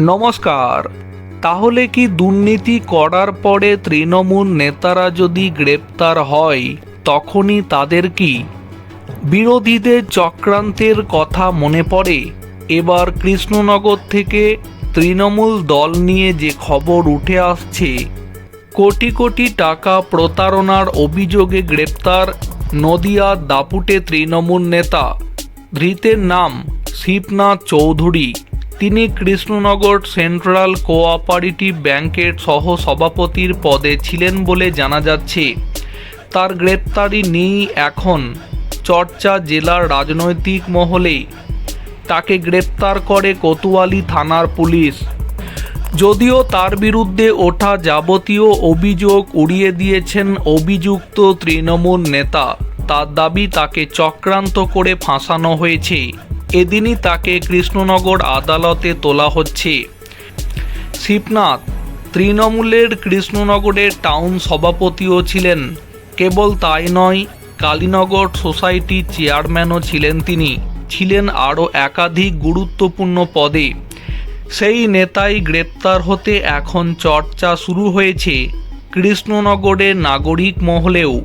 নমস্কার। তাহলে কি দুর্নীতি করার পরে তৃণমূল নেতারা যদি গ্রেপ্তার হয়, তখনই তাদের কি? বিরোধীদের চক্রান্তের কথা মনে পড়ে? এবার কৃষ্ণনগর থেকে তৃণমূল দল নিয়ে যে খবর উঠে আসছে, কোটি কোটি টাকা প্রতারণার অভিযোগে গ্রেপ্তার নদিয়ার দাপুটে তৃণমূল নেতা। ধৃতের নাম শিবনাথ চৌধুরী। তিনি কৃষ্ণনগর সেন্ট্রাল কোঅপারেটিভ ব্যাংকের সহ সভাপতির পদে ছিলেন বলে জানা যাচ্ছে। তার গ্রেপ্তারি নেই এখন চর্চা জেলার রাজনৈতিক মহলে তাকে গ্রেপ্তার করে কোতোয়ালি থানার পুলিশ। যদিও তার বিরুদ্ধে ওঠা যাবতীয় অভিযোগ উড়িয়ে দিয়েছেন অভিযুক্ত তৃণমূল নেতা। তার দাবি তাকে চক্রান্ত করে ফাঁসানো হয়েছে। এদিনই তাকে কৃষ্ণনগর আদালতে তোলা হচ্ছে। শিবনাথ, তৃণমূলের কৃষ্ণনগরের টাউন সভাপতিও ছিলেন। কেবল তাই নয়, কালীনগর সোসাইটির চেয়ারম্যানও ছিলেন তিনি। ছিলেন আরও একাধিক গুরুত্বপূর্ণ পদে। সেই নেতাই গ্রেপ্তার হতে এখন চর্চা শুরু হয়েছে। কৃষ্ণনগরের নাগরিক মহলেও